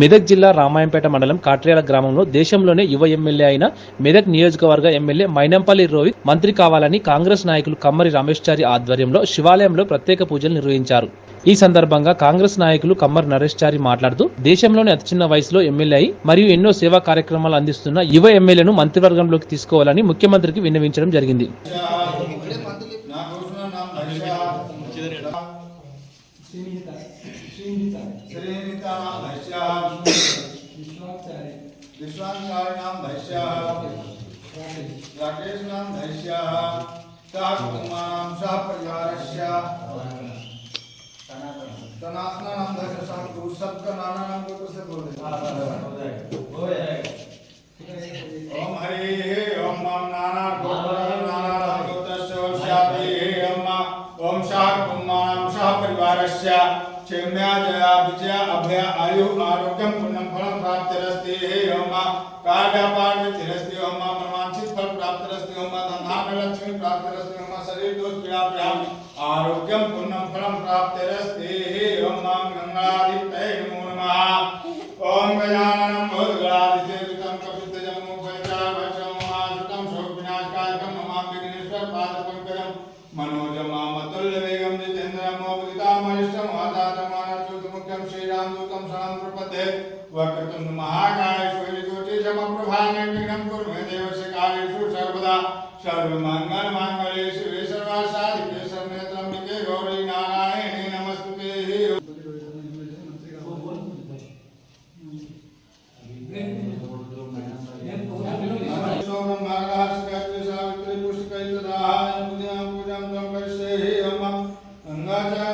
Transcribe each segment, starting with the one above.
మెదక్ జిల్లా రామాయంపేట మండలం కాట్రేల గ్రామంలో దేశంలోనే యువ ఎమ్మెల్యే అయిన మెదక్ నియోజకవర్గ ఎమ్మెల్యే మైనంపల్లి రోహిత్ మంత్రి కావాలని కాంగ్రెస్ నాయకులు కమ్మరి రమేష్చారి ఆధ్వర్యంలో శివాలయంలో ప్రత్యేక పూజలు నిర్వహించారు. ఈ సందర్భంగా కాంగ్రెస్ నాయకులు కమ్మరి నరేష్చారి మాట్లాడుతూ దేశంలోనే అతి చిన్న వయసులో ఎమ్మెల్యే అయి మరియు ఎన్నో సేవా కార్యక్రమాలు అందిస్తున్న యువ ఎమ్మెల్యేను మంత్రివర్గంలోకి తీసుకోవాలని ముఖ్యమంత్రికి విన్నవించడం జరిగింది. श्रीनिहिता श्रीनिहिता श्रीनिहिता नाम भैश्याः विश्वाचार्य विश्वाचार्य नाम भैश्याः राकेश नाम भैश्याः सः कुटुम्बानां सः परिवारस्य सनातनानां दश सः गुरु सबका नाना नाम को से बोल दे विजया अभया आयु आरोग्यम पुण्यम फलम प्राप्तिरस्ति। हे ओम ओम मनवांछित फल प्राप्तिरस्ति ओम धनाक लक्ष्मी प्राप्तिरस्ति ओम शरीर दोष आरोग्यम पुण्यम फलम प्राप्तिरस्ति। हे मप्रभाने विघ्नं कुर्मे देव कालेषु सर्वदा सर्वमङ्गलमाङ्गले शिवे सर्वासाधिके सर्वनेत्रम्बिके गौरी नारायणे नमस्तुते सावित्री पुष्टिकैतदाः पूजां पूजां त्वं करिष्ये हे अम्मा गङ्गाचार्य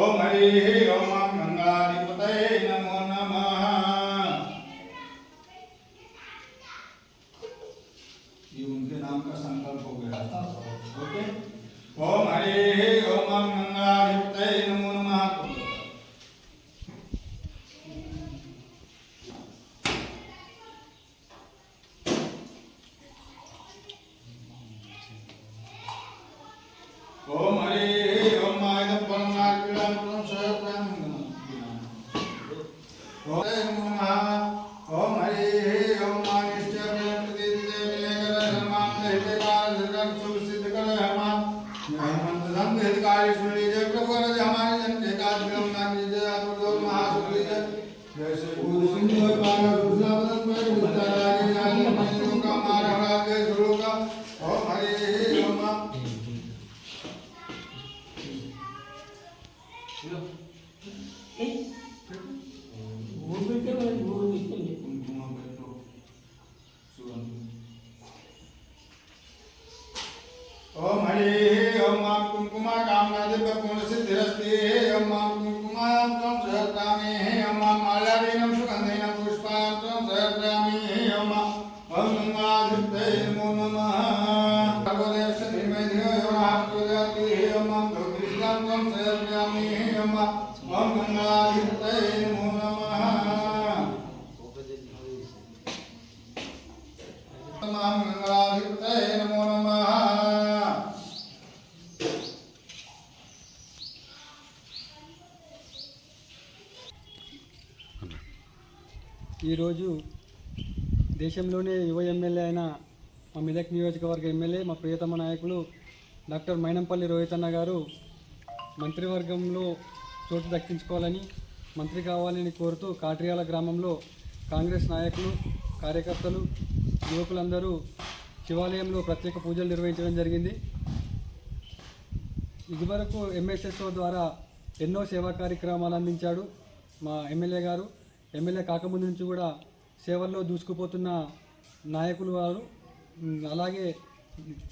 ओम हरि ओम मां गंगाधिपतये नमो नमः ये उनके नाम का संकल्प हो गया ओके ओम हरे ओम ओम गंगाधिपतये नमो हेल्थ सुनिए इन्फॉर्मेशन वगैरह ఈరోజు దేశంలోనే యువ ఎమ్మెల్యే అయిన మా మెదక్ నియోజకవర్గ ఎమ్మెల్యే మా ప్రియతమ నాయకులు డాక్టర్ మైనంపల్లి రోహితన్న గారు మంత్రివర్గంలో చోటు దక్కించుకోవాలని మంత్రి కావాలని కోరుతూ కాట్రియాల గ్రామంలో కాంగ్రెస్ నాయకులు కార్యకర్తలు యువకులందరూ శివాలయంలో ప్రత్యేక పూజలు నిర్వహించడం జరిగింది. ఇదివరకు ఎంఎస్ఎస్ఓ ద్వారా ఎన్నో సేవా కార్యక్రమాలు అందించాడు మా ఎమ్మెల్యే గారు. ఎమ్మెల్యే కాకముందు నుంచి కూడా సేవల్లో దూసుకుపోతున్న నాయకులు వారు. అలాగే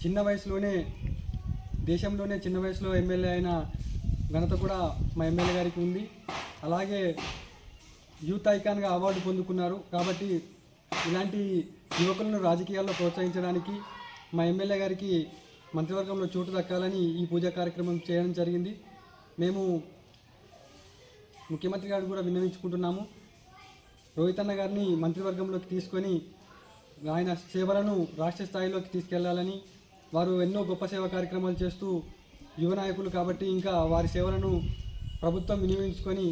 చిన్న వయసులోనే దేశంలోనే చిన్న వయసులో ఎమ్మెల్యే అయిన ఘనత కూడా మా ఎమ్మెల్యే గారికి ఉంది. అలాగే యూత్ ఐకాన్గా అవార్డు పొందుకున్నారు. కాబట్టి ఇలాంటి యువకులను రాజకీయాల్లో ప్రోత్సహించడానికి మా ఎమ్మెల్యే గారికి మంత్రివర్గంలో చోటు దక్కాలని ఈ పూజా కార్యక్రమం చేయడం జరిగింది. మేము ముఖ్యమంత్రి గారు కూడా విన్నవించుకుంటున్నాము. రోహిత్ అన్న గారిని మంత్రివర్గంలోకి తీసుకొని ఆయన సేవలను రాష్ట్ర స్థాయిలోకి తీసుకెళ్ళాలని వారు ఎన్నో గొప్ప సేవా కార్యక్రమాలు చేస్తూ యువ నాయకులు కాబట్టి ఇంకా వారి సేవలను ప్రభుత్వం వినియోగించుకొని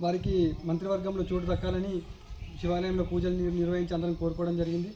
వారికి మంత్రివర్గంలో చోటు దక్కాలని శివాలయంలో పూజలు నిర్వహించి అందరం కోరుకోవడం జరిగింది.